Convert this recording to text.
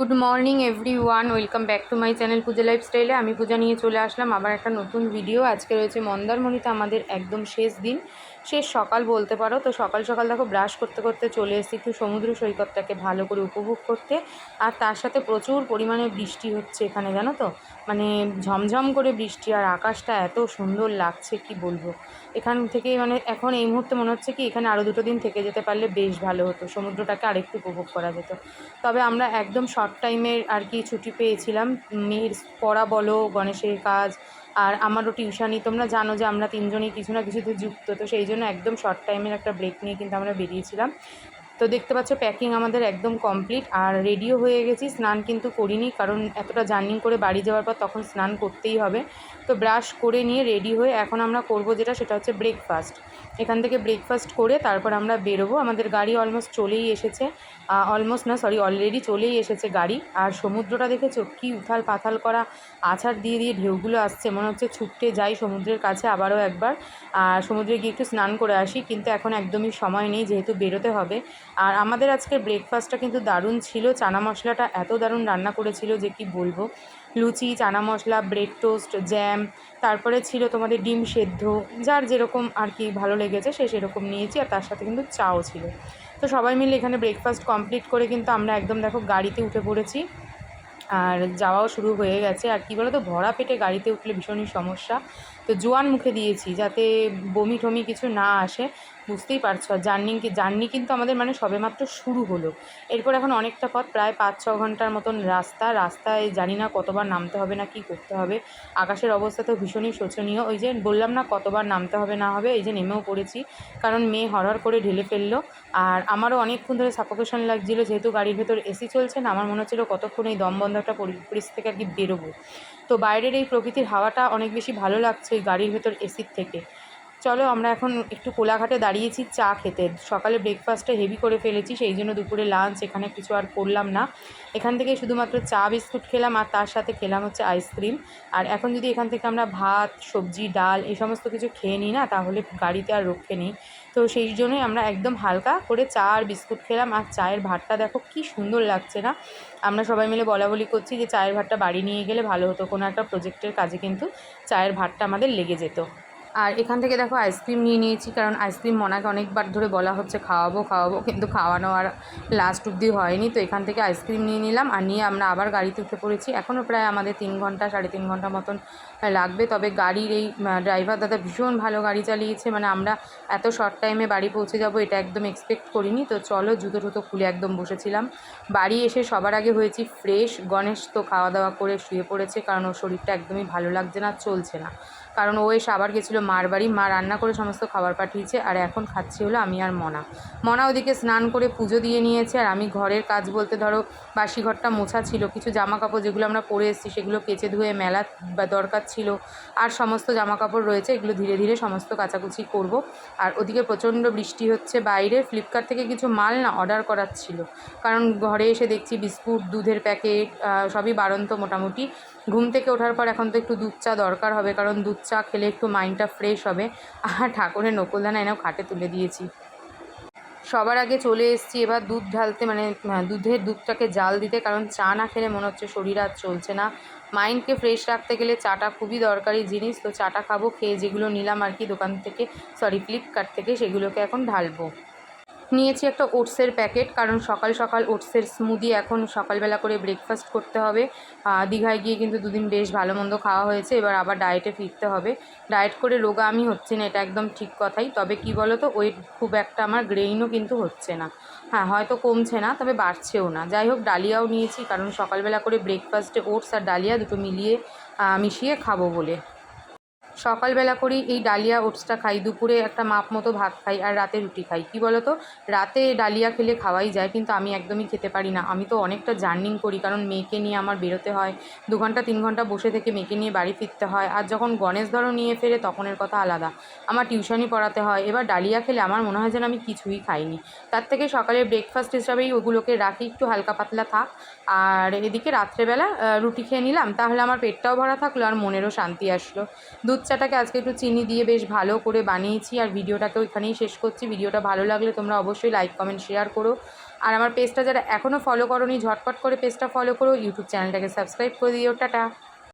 Good morning everyone welcome back to my channel Puja লাইফস্টাইলে আমি পূজা নিয়ে চলে আসলাম আবার একটা নতুন ভিডিও আজকে রয়েছে মন্দারমণিতে আমাদের একদম শেষ দিন। শেষ সকাল বলতে পারো, তো সকাল সকাল দেখো ব্রাশ করতে করতে চলে এসেছি একটু সমুদ্র সৈকতটাকে ভালো করে উপভোগ করতে। আর তার সাথে প্রচুর পরিমাণে বৃষ্টি হচ্ছে এখানে, জানো তো? মানে ঝমঝম করে বৃষ্টি আর আকাশটা এত সুন্দর লাগছে, কি বলব? এখান থেকে মানে এখন এই মুহূর্তে মনে হচ্ছে কি এখানে আরও দুটো দিন থেকে যেতে পারলে বেশ ভালো হতো, সমুদ্রটাকে আরেকটু উপভোগ করা যেত। তবে আমরা একদম শর্ট টাইমের আর কি ছুটি পেয়েছিলাম, মেয়ের পড়া বলো গণেশের কাজ আর আমারও টিউশানি তোমরা জানো যে আমরা তিনজনই কিছু না কিছুতে যুক্ত, তো সেই জন্য একদম শর্ট টাইমের একটা ব্রেক নিয়ে কিন্তু আমরা বেরিয়েছিলাম। তো দেখতে পাচ্ছ প্যাকিং আমাদের একদম কমপ্লিট আর রেডিও হয়ে গেছি। স্নান কিন্তু করিনি, কারণ এতটা জার্নিং করে বাড়ি যাওয়ার পর তখন স্নান করতেই হবে। তো ব্রাশ করে নিয়ে রেডি হয়ে এখন আমরা করব যেটা, সেটা হচ্ছে ব্রেকফাস্ট এখান থেকে ব্রেকফাস্ট করে তারপর আমরা বেরোবো। আমাদের গাড়ি অলমোস্ট চলেই এসেছে। অলমোস্ট না সরি অলরেডি চলেই এসেছে গাড়ি। আর সমুদ্রটা দেখেছ? কি উথাল পাথাল করা আছাড় দিয়ে দিয়ে ঢেউগুলো আসছে। মনে হচ্ছে ছুটতে যাই সমুদ্রের কাছে আবারও একবার। আর সমুদ্রে গিয়ে একটু স্নান করে আসি, কিন্তু এখন একদমই সময় নেই, যেহেতু বেরোতে হবে। আর আমাদের আজকের ব্রেকফাস্টটা কিন্তু দারুণ ছিল। চানা মশলাটা এত দারুণ রান্না করেছিল যে কি বলব? লুচি, chana masala bread toast jam তারপরে ছিল তোমাদের ডিম সেদ্ধ। যার যেরকম আর কি ভালো লেগেছে, সে সেরকম নিয়েছি আর তার সাথে কিন্তু চাও ছিল। তো সবাই মিলে এখানে ব্রেকফাস্ট কমপ্লিট করে কিন্তু আমরা একদম দেখো গাড়িতে উঠে পড়েছি। আর যাওয়াও শুরু হয়ে গেছে। আর কী বলো তো ভরা পেটে গাড়িতে উঠলে ভীষণই সমস্যা। তো জোয়ান মুখে দিয়েছি যাতে বমি টমি কিছু না আসে। বুঝতেই পারছ জার্নি জার্নি কিন্তু আমাদের মানে সবেমাত্র শুরু হলো। এরপর এখন অনেকটা পথ, প্রায় পাঁচ, ছ ঘণ্টার মতন রাস্তা। রাস্তায় জানি না কতবার নামতে হবে না কি করতে হবে। আকাশের অবস্থা তো ভীষণই শোচনীয়। ওই যে বললাম না, কতবার নামতে হবে না হবে, এই যে নেমেও পড়েছি। কারণ মেয়ে হরহর করে ঢেলে ফেলল। আর আমারও অনেকক্ষণ ধরে সাফোকেশন লাগছিল, যেহেতু গাড়ির ভেতর এসি চলছে না, আমার মনে হচ্ছিল কতক্ষণ এই দম বন্ধ একটা পরিস্থিতি থেকে আর কি বেরোবো। তো বাইরের এই প্রকৃতির হাওয়াটা অনেক বেশি ভালো লাগছে ওই গাড়ির ভেতর এসির থেকে। চলো আমরা এখন একটু কোলাঘাটে দাঁড়িয়েছি চা খেতে। সকালে ব্রেকফাস্টটা হেভি করে ফেলেছি, সেই জন্য দুপুরে লাঞ্চ এখানে কিছু আর করলাম না। এখান থেকে শুধুমাত্র চা, বিস্কুট খেলাম আর তার সাথে খেলাম হচ্ছে আইসক্রিম আর এখন যদি এখান থেকে আমরা ভাত, সবজি, ডাল এই সমস্ত কিছু খেয়ে নিই না, তাহলে গাড়িতে আর রক্ষে নেই। তো সেই জন্যই আমরা একদম হালকা করে চা আর বিস্কুট খেলাম। আর চায়ের ভাতটা দেখো কি সুন্দর লাগছে না? আমরা সবাই মিলে বলা বলি করছি যে, চায়ের ভাতটা বাড়ি নিয়ে গেলে ভালো হতো। কোনো একটা প্রজেক্টের কাজে কিন্তু চায়ের ভাতটা আমাদের লেগে যেত। আর এখান থেকে দেখো আইসক্রিম নিয়ে নিয়েছি, কারণ আইসক্রিম মনাকে অনেকবার ধরে বলা হচ্ছে খাওয়াবো খাওয়াবো, কিন্তু খাওয়ানো আর লাস্ট অব্দি হয়নি। তো এখান থেকে আইসক্রিম নিয়ে নিলাম আর নিয়ে আমরা আবার গাড়িতে উঠে পড়েছি। এখনও প্রায় আমাদের তিন ঘণ্টা, সাড়ে তিন ঘণ্টা মতন লাগবে। তবে গাড়ির এই ড্রাইভার দাদা ভীষণ ভালো গাড়ি চালিয়েছে মানে আমরা এত শর্ট টাইমে বাড়ি পৌঁছে যাব এটা একদম এক্সপেক্ট করিনি। তো চলো জুতো টুতো খুলে একদম বসেছিলাম। বাড়ি এসে সবার আগে হয়েছি ফ্রেশ গণেশ তো খাওয়া দাওয়া করে শুয়ে পড়েছে, কারণ ওর শরীরটা একদমই ভালো লাগছে না, চলছে না। কারণ ও এসে আবার গেছিল মার বাড়ি। মা রান্না করে সমস্ত খাবার পাঠিয়েছে আর এখন খাচ্ছি হলো আমি আর মনা। মনা ওদিকে স্নান করে পুজো দিয়ে নিয়েছে আর আমি ঘরের কাজ বলতে ধরো বাসি ঘরটা মোছা ছিল, কিছু জামা কাপড় যেগুলো আমরা পরে এসেছি সেগুলো কেচে ধুয়ে মেলা বা দরকার ছিল আর সমস্ত জামা কাপড় রয়েছে এগুলো ধীরে ধীরে সমস্ত কাচাকুচি করব। আর ওদিকে প্রচণ্ড বৃষ্টি হচ্ছে বাইরে, ফ্লিপকার্ট থেকে কিছু মাল না অর্ডার করার ছিল। কারণ ঘরে এসে দেখছি বিস্কুট, দুধের প্যাকেট সবই বাড়ন্ত মোটামুটি। ঘুম থেকে ওঠার পর এখন তো একটু দুধ চা দরকার হবে, কারণ দুধ চা খেলে একটু মাইন্ডটা ফ্রেশ হবে। আর ঠাকুরের নকুলদানা এনেও খাটে তুলে দিয়েছি। সবার আগে চলে এসেছি এবার দুধ ঢালতে মানে দুধের দুধটাকে জাল দিতে, কারণ চা না খেলে মনে হচ্ছে শরীর আর চলছে না। মাইন্ডকে ফ্রেশ রাখতে গেলে চাটা খুবই দরকারি জিনিস, তো চাটা খাব, খেয়ে যেগুলো নিলাম আর কি দোকান থেকে সরি ফ্লিপকার্ট থেকে, সেগুলোকে এখন ঢালবো। নিয়েছি একটা ওটসের প্যাকেট, কারণ সকাল সকাল ওটসের স্মুদি এখন সকালবেলা করে ব্রেকফাস্ট করতে হবে। দীঘায় গিয়ে কিন্তু দুদিন বেশ ভালো মন্দ খাওয়া হয়েছে, এবার আবার ডায়েটে ফিরতে হবে। ডায়েট করে রোগা আমি হচ্ছে না, এটা একদম ঠিক কথাই। তবে কি বলো তো ওয়েট খুব একটা আমার গ্রেইনও কিন্তু হচ্ছে না। হ্যাঁ হয়তো কমছে না, তবে বাড়ছেও না। যাই হোক, ডালিয়াও নিয়েছি, কারণ সকালবেলা করে ব্রেকফাস্টে ওটস আর ডালিয়া দুটো মিলিয়ে মিশিয়ে খাব বলে। সকালবেলা করেই এই ডালিয়া ওটসটা খাই, দুপুরে একটা মাপ মতো ভাত খাই আর রাতে রুটি খাই। কী বলো তো রাতে ডালিয়া খেলে খাওয়াই যায়, কিন্তু আমি একদমই খেতে পারি না। আমি তো অনেকটা জার্নিং করি, কারণ মেয়েকে নিয়ে আমার বেরোতে হয়, দু ঘণ্টা, তিন ঘণ্টা বসে থেকে মেয়েকে নিয়ে বাড়ি ফিরতে হয় আর যখন গণেশ ধরো নিয়ে ফেরে তখনের কথা আলাদা। আমার টিউশনই পড়াতে হয়। এবার ডালিয়া খেলে আমার মনে হয় যেন আমি কিছুই খাইনি। তার থেকে সকালে ব্রেকফাস্ট হিসাবেই ওগুলোকে রাখি, একটু হালকা পাতলা থাক। আর এদিকে রাত্রেবেলা রুটি খেয়ে নিলাম, তাহলে আমার পেটটাও ভরা থাকল আর মনেরও শান্তি আসলো। দুধ চাটাকে আজকে একটু চিনি দিয়ে বেশ ভালো করে বানিয়েছি আর ভিডিওটাকেও এখানেই শেষ করছি। ভিডিওটা ভালো লাগলে তোমরা অবশ্যই লাইক, কমেন্ট, শেয়ার করো। আর আমার পেজটা যারা এখনও ফলো করো ঝটপট করে পেজটা ফলো করো। ইউটিউব চ্যানেলটাকে সাবস্ক্রাইব করে দিও। টাটা।